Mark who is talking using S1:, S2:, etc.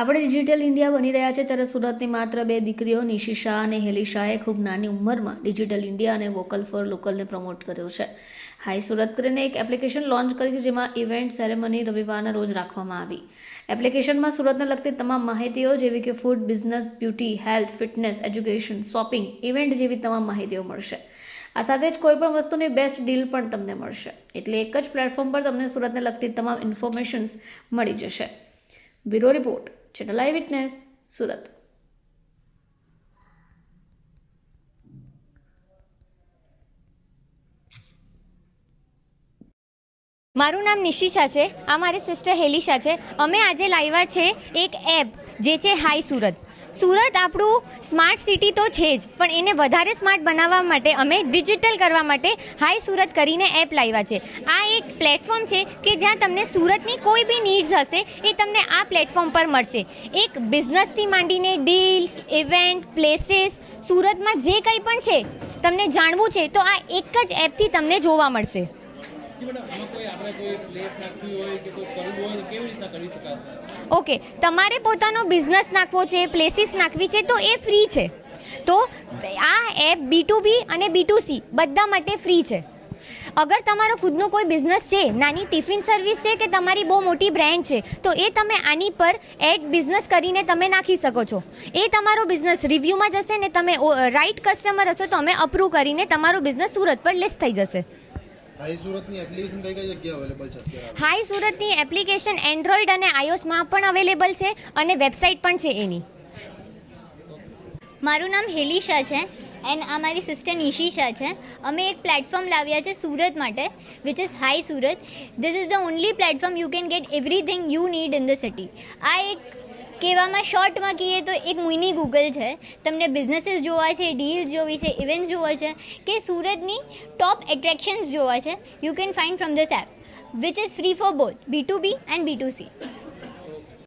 S1: આપણે digital India બની રહ્યા છે ત્યારે સુરતની માત્ર બે દીકરીઓ, નિશી અને હેલી ખૂબ નાની ઉંમરમાં ડિજિટલ ઇન્ડિયા અને વોકલ ફોર લોકલને પ્રમોટ કર્યો છે. હાઈ સુરત કરીને એક એપ્લિકેશન લોન્ચ કરી છે જેમાં ઇવેન્ટ સેરેમની રવિવારના રોજ રાખવામાં આવી. એપ્લિકેશનમાં સુરતને લગતી તમામ માહિતીઓ જેવી કે food business beauty health fitness education shopping event જેવી તમામ માહિતીઓ મળશે. આ સાથે જ કોઈ પણ વસ્તુની બેસ્ટ ડીલ પણ તમને મળશે. એટલે એક જ પ્લેટફોર્મ પર તમને સુરતને લગતી તમામ ઇન્ફોર્મેશન્સ મળી જશે. Bureau report. Channel eye witness Surat
S2: મારું નામ નિશિષા છે, આ મારી સિસ્ટર હેલિશા છે. અમે આજે લાવ્યા છે એક એપ જે છે હાઈ સુરત. સુરત આપણું સ્માર્ટ સિટી તો છે જ, પણ એને વધારે સ્માર્ટ બનાવવા માટે અમે ડિજિટલ કરવા માટે હાઈ સુરત કરીને એપ લાવ્યા છે. આ એક પ્લેટફોર્મ છે કે જ્યાં તમને સુરતની કોઈ બી નીડ્સ હશે, એ તમને આ પ્લેટફોર્મ પર મળશે. એક બિઝનેસથી માંડીને ડીલ્સ ઇવેન્ટ પ્લેસીસ સુરતમાં જે કંઈ પણ છે, તમને જાણવું છે, તો આ એક જ એપથી તમને જોવા મળશે. ઓકે, તમારે પોતાનો બિઝનેસ નાખવો છે પ્લેસીસ નાખવી છે, તો એ ફ્રી છે. તો આ એપ બી ટુ બી અને બી ટુ સી બધા માટે ફ્રી છે. અગર તમારો ખુદનો કોઈ બિઝનેસ છે, નાની ટિફિન સર્વિસ છે કે તમારી બહુ મોટી બ્રાન્ડ છે, તો એ તમે આની પર એડ બિઝનેસ કરીને તમે નાખી શકો છો. એ તમારો બિઝનેસ રિવ્યૂમાં જશે ને તમે રાઇટ કસ્ટમર હશો તો અમે અપ્રૂવ કરીને તમારો બિઝનેસ સુરત પર લિસ્ટ થઈ જશે.
S3: હાઈ સુરતની એપ્લિકેશન કઈ કઈ જગ્યાએ અવેલેબલ છે અત્યારે?
S2: હાઈ સુરતની એપ્લિકેશન એન્ડ્રોઈડ અને આઈઓસમાં પણ અવેલેબલ છે અને વેબસાઇટ પણ છે એની.
S4: મારું નામ હેલિશા છે એન્ડ આ મારી સિસ્ટર નિશિશા છે. અમે એક પ્લેટફોર્મ લાવ્યા છે સુરત માટે which is hi Surat. This is the only platform you can get everything you need in the city આ એક કહેવામાં શોર્ટમાં કહીએ તો એક મિની ગૂગલ છે. તમને બિઝનેસીસ જોવા છે ડીલ્સ જોવી છે ઇવેન્ટ્સ જોવા છે, કે સુરતની ટોપ એટ્રેક્શન્સ જોવા છે you can find from this app which is free for both B to B and B to C